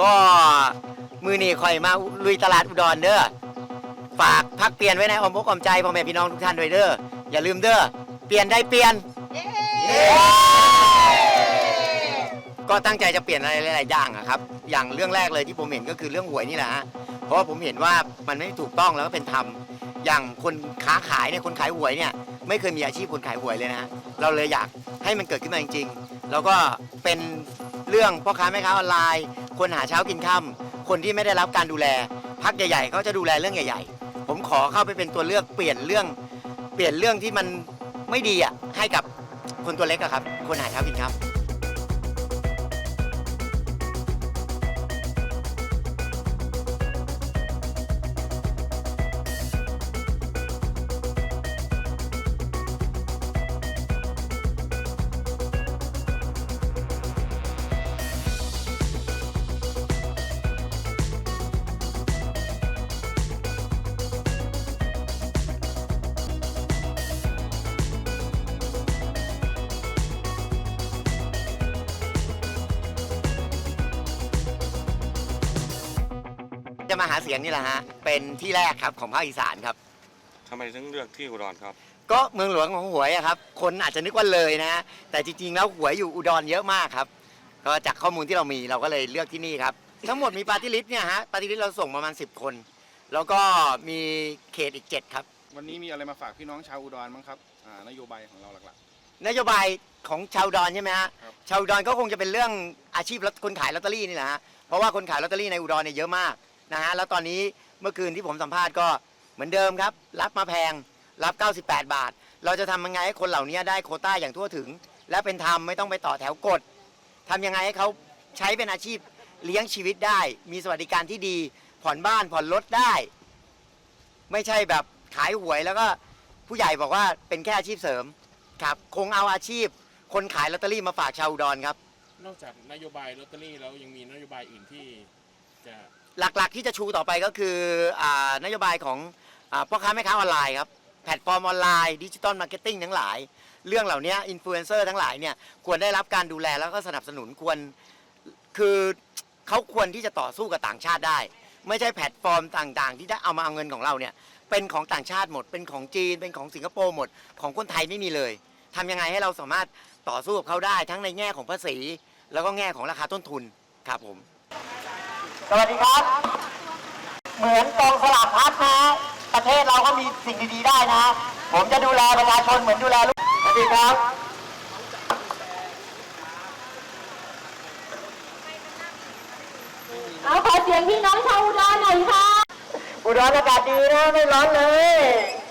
ก็มือนี่คอยมาลุยตลาดอุดรเด้อฝากพักเปลี่ยนไว้ในอ้อมอกอ้อมใจพ่อแม่พี่น้องทุกท่านด้วยเด้ออย่าลืมเด้อเปลี่ยนได้เปลี่ยน ก็ตั้งใจจะเปลี่ยนอะไรหลายๆอย่างอะครับ อย่างเรื่องแรกเลยที่ผมเห็นก็คือเรื่องหวยนี่แหละฮะเพราะว่าผมเห็นว่ามันไม่ถูกต้องแล้วก็เป็นธรรมอย่างคนค้าขายเนี่ยคนขายหวยเนี่ยไม่เคยมีอาชีพคนขายหวยเลยนะฮะเราเลยอยากให้มันเกิดขึ้นมาจริงๆแล้วก็เป็น เรื่องพ่อค้าแม่ค้าออนไลน์คนหาเช้ากินค่ำคนที่ไม่ได้รับการดูแลพักใหญ่ๆเขาจะดูแลเรื่องใหญ่ ๆ ผมขอเข้าไปเป็นตัวเลือกเปลี่ยนเรื่อง เปลี่ยนเรื่องที่มันไม่ดีอะให้กับคนตัวเล็กอะครับ คนหาเช้ากินค่ำ จะมาหาเสียงนี่แหละฮะ เป็นที่แรกครับของภาคอีสานครับ ทำไมถึงเลือกที่อุดรครับ ก็เมืองหลวงของหวยอะครับ คนอาจจะนึกว่าเลยนะฮะแต่จริงๆแล้วหวยอยู่อุดรเยอะมากครับ ก็จากข้อมูลที่เรามีเราก็เลยเลือกที่นี่ครับ ทั้งหมดมีปาร์ตี้ลิสต์เนี่ยฮะ ปาร์ตี้ลิสต์เราส่งประมาณ 10 คน แล้วก็มีเขตอีก 7 ครับ วันนี้มีอะไรมาฝากพี่น้องชาวอุดรบ้างครับอ่านโยบายของเราหลัก นโยบายของชาวอุดอนใช่ไหมฮะ ครับ ชาวอุดอนก็คงจะเป็นเรื่องอาชีพคนขายลอตเตอรี่นี่แหละฮะ เพราะว่าคนขายลอตเตอรี่ในอุดรเนี่ยเยอะมาก นะฮะแล้วตอนนี้เมื่อคืนที่ผมสัมภาษณ์ก็เหมือนเดิมครับ รับมาแพงรับ 98 บาท เราจะทำยังไงให้คนเหล่านี้ได้โคต้าอย่างทั่วถึง และเป็นธรรมไม่ต้องไปต่อแถวกดทำยังไงให้เขาใช้เป็นอาชีพเลี้ยงชีวิตได้ มีสวัสดิการที่ดี ผ่อนบ้านผ่อนรถได้ ไม่ใช่แบบขายหวยแล้วก็ผู้ใหญ่บอกว่าเป็นแค่อาชีพเสริมครับ คงเอาอาชีพ คนขายลอตเตอรี่มาฝากชาวอุดรครับ นอกจากนโยบายลอตเตอรี่แล้วยังมีนโยบายอื่นที่จะ หลักๆที่จะชูต่อไปก็คืออนโยบายของอพ่อค้าแม่ค้าออนไลน์ครับแพลตฟอร์มออนไลน์ดิจิตอลมาร์เก็ตติ้งทั้งหลาย เรื่องเหล่านี้อินฟลูเอนเซอร์ทั้งหลายเนี่ยควรได้รับการดูแลแล้วก็สนับสนุนควรคือเขาควรที่จะต่อสู้กับต่างชาติได้ ไม่ใช่แพลตฟอร์มต่างๆ ที่จะเอามาเอาเงินของเราเนี่ยเป็นของต่างชาติหมด เป็นของจีน เป็นของสิงคโปร์หมด ของคนไทยไม่มีเลยทำยังไงให้เราสามารถต่อสู้กับเขาได้ ทั้งในแง่ของภาษี แล้วก็แง่ของราคาต้นทุนครับผม สวัสดีครับ เหมือนกองสลากพัดนะ ประเทศเราก็มีสิ่งดีๆได้นะ ผมจะดูแลประชาชนเหมือนดูแลลูกสวัสดีครับเอาขอเสียงพี่น้องชาวอุดรหน่อยค่ะ อุดรอากาศดีนะ ไม่ร้อนเลย